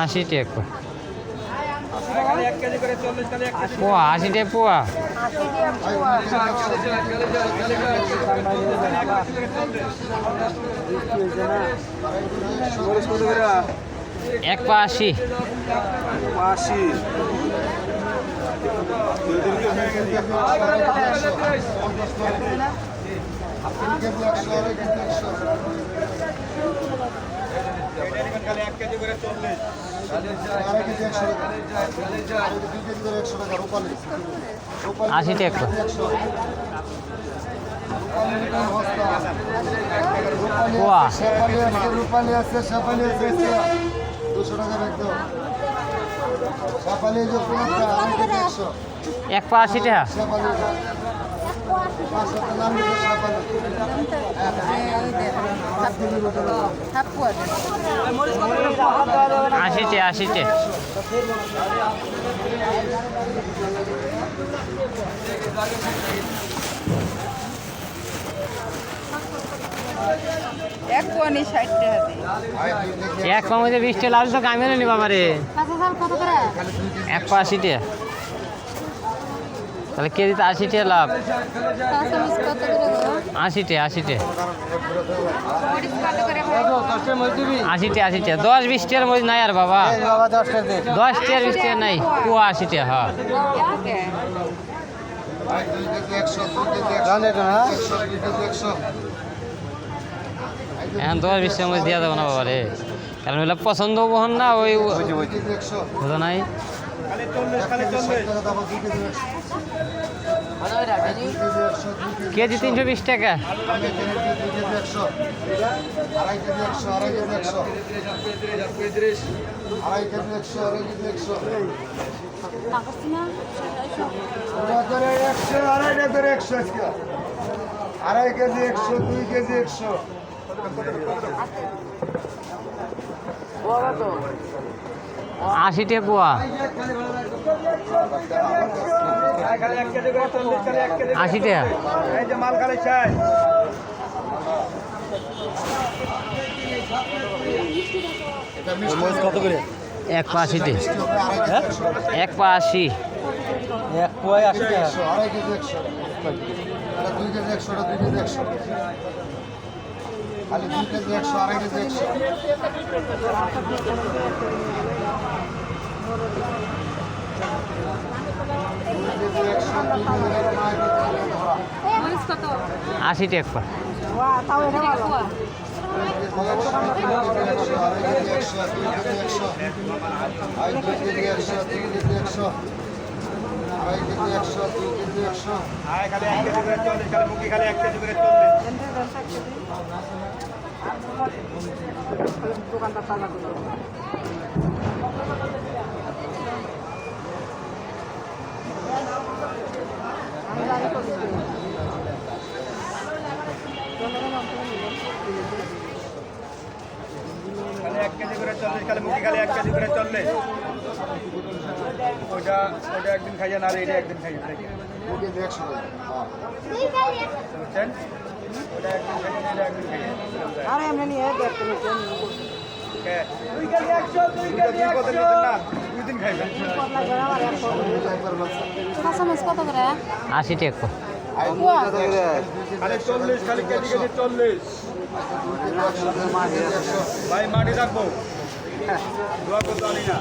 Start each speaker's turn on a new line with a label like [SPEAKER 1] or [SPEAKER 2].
[SPEAKER 1] আশি টাকা পোয়া। আশি টাকা পোয়া। এক পা আশি।
[SPEAKER 2] আশি
[SPEAKER 1] আশি টাকা
[SPEAKER 3] আছে রূপালি আছে শেফালি আছে। দুশো টাকা একদম শেফালি যে পুরোটা একশো
[SPEAKER 1] আশি টাকা।
[SPEAKER 3] শেফালি পাঁচশো নাম
[SPEAKER 4] এক কোয়ানি ষাট টাকা
[SPEAKER 1] এক পা মধ্যে বিশ টাকা লাল তো কামিয়ে নি বাবা রে
[SPEAKER 4] কাঁচা ঝাল কত করে
[SPEAKER 1] এক পা আশি টাকা। তাহলে কেজিতে আশি টাকা লাভ? আশি টাকা আশি টাকা? আশি টাকা আশি টাকা। দশ বিশ টাকার মধ্যে নাই আর বাবা। দশ টাকার বিশ টাকা নাই। পোয়া আশি টাকা হ্যাঁ।
[SPEAKER 3] একশো
[SPEAKER 1] এখন দশ বিশ টাকার মধ্যে দেওয়া যাবে না বাবা কারণ ওগুলো পছন্দ বহন না, ওই বোঝা নাই?
[SPEAKER 3] কেজি
[SPEAKER 1] তিনশো বিশ টাকা।
[SPEAKER 3] আড়াই কেজি একশো, দুই কেজি একশো।
[SPEAKER 1] আশি টাকা পোয়া
[SPEAKER 2] খালি এক কেজি করে চল্লিশ খালি এক কেজি
[SPEAKER 1] আশি টাকা
[SPEAKER 2] এই যে মাল খালি চাই কত করে
[SPEAKER 1] এক পা আশি টাকা
[SPEAKER 3] আড়াই কেজি একশো
[SPEAKER 1] এক পা আশি।
[SPEAKER 2] এক পোয়াই আশি টাকা
[SPEAKER 3] একশো। আড়াই কেজি একশো। দুই কেজি একশো। দুই কেজি একশো। খালি দুই কেজি একশো আড়াই কেজি একশো। দুই কেজি একশো কেজি একশো কেজি
[SPEAKER 1] আশি টাকা
[SPEAKER 2] খালি এক কেজি করে চল্লিশ খালি মুখি খালি এক কেজি করে চল্লিশ। খালি এক কেজি করে চল্লিশ খালি মুখি খালি এক কেজি করে চল্লিশ। ওইটা ওইটা একদিন খাইয়ে না আর এটা একদিন খাইয়ে। বুঝছেন?
[SPEAKER 4] আরে আমরা নিয়ে দেখতে
[SPEAKER 2] কে? দুই কেজি একশো দুই কেজি একশো। না? দুই দিন খাইবেন।
[SPEAKER 4] কাঁচামরিচ কত করে
[SPEAKER 1] আশি টাকা। এক
[SPEAKER 2] খালি চল্লিশ খালি কেজি কেজি চল্লিশ। ভাই মাটি রাখব। দোয়া করতে আনি না।